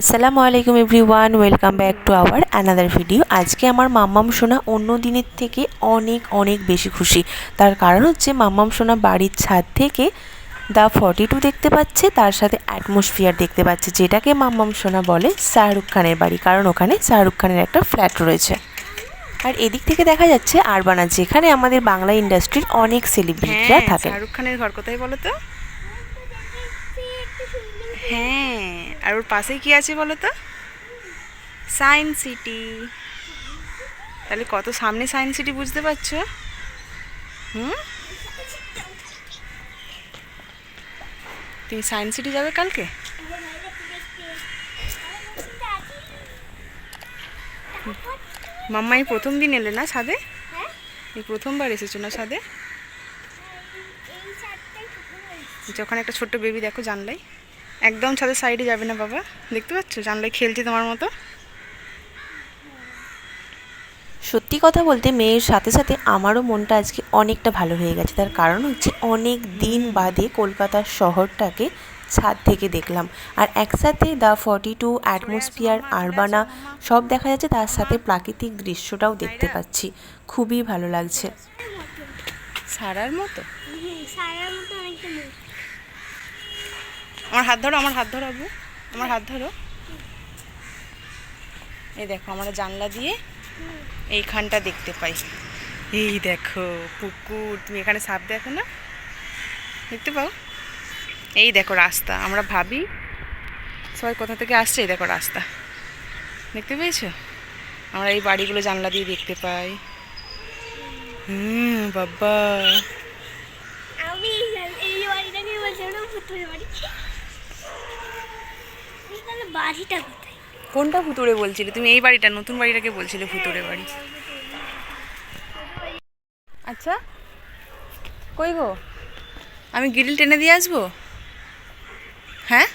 আসসালামু আলাইকুম everyone welcome back to our another video. আজকে আমার মাম্মাম সোনা অন্য দিনের থেকে অনেক অনেক বেশি খুশি। তার কারণ হচ্ছে মাম্মাম সোনা বাড়ির ছাদ থেকে দ্য ফর্টি টু দেখতে পাচ্ছে তার সাথে অ্যাটমসফিয়ার দেখতে পাচ্ছে যেটাকে মাম্মাম সোনা বলে শাহরুখ খানের বাড়ি কারণ ওখানে শাহরুখ খানের একটা ফ্ল্যাট রয়েছে। আর এদিক থেকে দেখা যাচ্ছে আরবানা যেখানে আমাদের বাংলা ইন্ডাস্ট্রির অনেক সেলিব্রিটিরা হ্যাঁ থাকেন। শাহরুখ খানের ঘর কোথায় বলো তো? হ্যাঁ আর ওর পাশে কি আছে বলো তো? সায়েন্স সিটি তাহলে কত সামনে সায়েন্স সিটি বুঝতে পারছ? হুম? তুমি সায়েন্স সিটি যাবে কালকে? মাম্মা এই প্রথম দিন এলে না সাদে এই প্রথমবার এসেছ না সাদে যে ওখানে একটা ছোট্ট বেবি দেখো জানলাই একদম ছাদের সাইডে যাবে না বাবা। দেখতে পাচ্ছ? জানলাই খেলছে তোমার মতো। সত্যি কথা বলতে মেয়ের সাথে সাথে আমারও মনটা আজকে অনেকটা ভালো হয়ে গেছে। তার কারণ হচ্ছে অনেক দিন বাদে কলকাতার শহরটাকে ছাদ থেকে দেখলাম। আর একসাথে the forty two atmosphere Urbana সব দেখা যাচ্ছে তার সাথে প্রাকৃতিক দৃশ্যটাও দেখতে পাচ্ছি। খুবই ভালো লাগছে। সারার মতো? সারার মতো। আমার হাত ধরো, আমার হাত ধরো আবু আমার হাত ধরো। এই দেখো, আমরা জানলা দিয়ে এইখানটা দেখতে পাই। এই দেখো, পুকুর। তুমি এখানে সাপ দেখো না? দেখতে পাও? এই দেখো রাস্তা। আমরা ভাবি, সবাই কোথা থেকে আসছে? এই দেখো রাস্তা। দেখতে পেয়েছ? আমরা এই বাড়িগুলো জানলা দিয়ে দেখতে পাই। হুম, বাবা আমি এই- এই বাড়িটাকে বলছিলাম না ভুতুরে বাড়ি এই তাহলে কোনটা ভুতুড়ে বলছিলে? তুমি এই বাড়িটা, নতুন বাড়িটাকে বলছিলে ভুতুড়ে বাড়ি। আচ্ছা কই গো? আমি গ্রিল টেনে দিয়ে আসব? হ্যাঁ?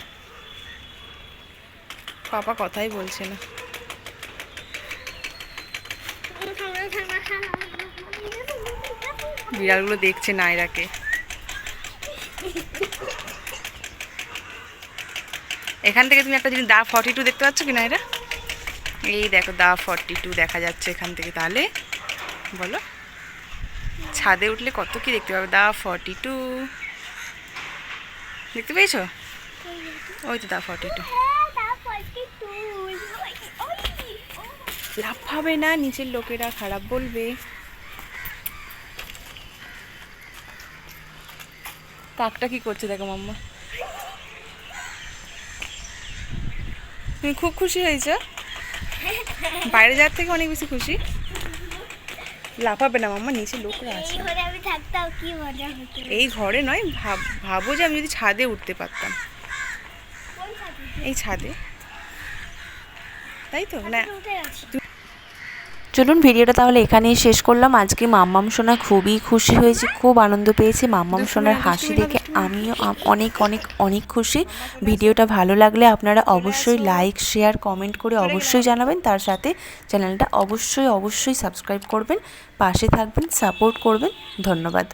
পাপা কথাই বলছে না। বিড়ালগুলো দেখছে নায়রাকে। এখান থেকে তুমি একটা জিনিস দা ফর্টি টু দেখতে পাচ্ছ কি এটা? এই দেখো দা ফর্টি টু দেখা যাচ্ছে এখান থেকে তাহলে। বলো। ছাদে উঠলে কত কি দেখতে পাবে? দা ফর্টি টু দেখতে পেয়েছ? ওই তো দা ফর্টি টু লাফাবে না নিচের লোকেরা খারাপ বলবে। কাকটা কি করছে দেখো মাম্মা? তুমি খুব খুশি হয়েছ? বাইরে যাওয়ার থেকে অনেক বেশি খুশি। লাফাবে না মাম্মা নিচে লোকরা আছে। এই ঘরে নয় ভাব ভাবো যে আমি যদি ছাদে উঠতে পারতাম। এই ছাদে। তাই তো? না চলুন ভিডিওটা তাহলে এখানেই শেষ করলাম। আজকে মাম্মাম সোনা খুবই খুশি হয়েছে খুব আনন্দ পেয়েছি। মাম্মাম সোনার হাসি দেখে আমিও অনেক অনেক অনেক খুশি। ভিডিওটা ভালো লাগলে আপনারা অবশ্যই লাইক শেয়ার কমেন্ট করে অবশ্যই জানাবেন। তার সাথে চ্যানেলটা অবশ্যই অবশ্যই সাবস্ক্রাইব করবেন। পাশে থাকবেন সাপোর্ট করবেন। ধন্যবাদ।